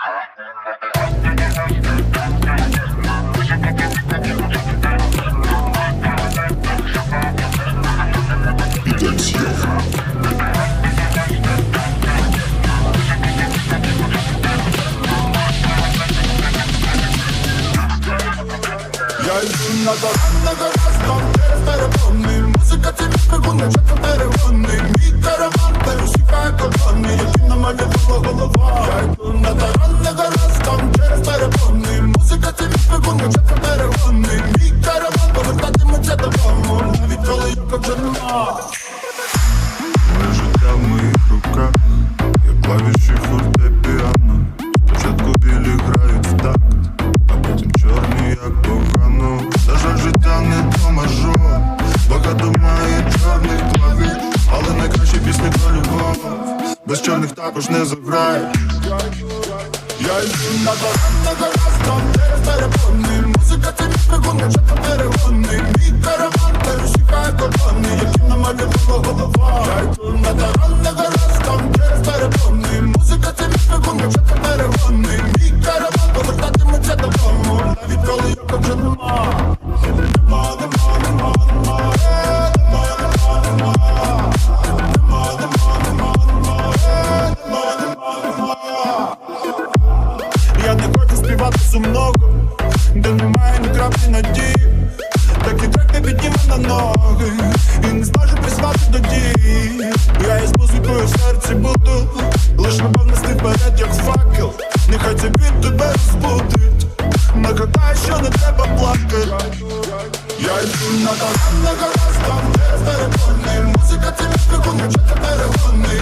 Я йду на таранного разом через перепони Музика це відпригуни, чекав перегони Спочатку білі грають в такт, а потім чорні, як погано. На жаль, життя не то мажор Багато має чорних клавіш Але найкращі пісні про любов. Без чорних також не заграє Я йду на таранного разом через перепони Музика де немає ні краплі надії. Такий трек не підніме на ноги. І не зможу призвати до дії Я із музикою в серці буду. Лиш нести вперед, як факел. Нехай цей біт тебе розбудить. Нагадаю, що не треба плакати Я йду на таранного разом через перепони. Музика це відпригуни, чекай перегони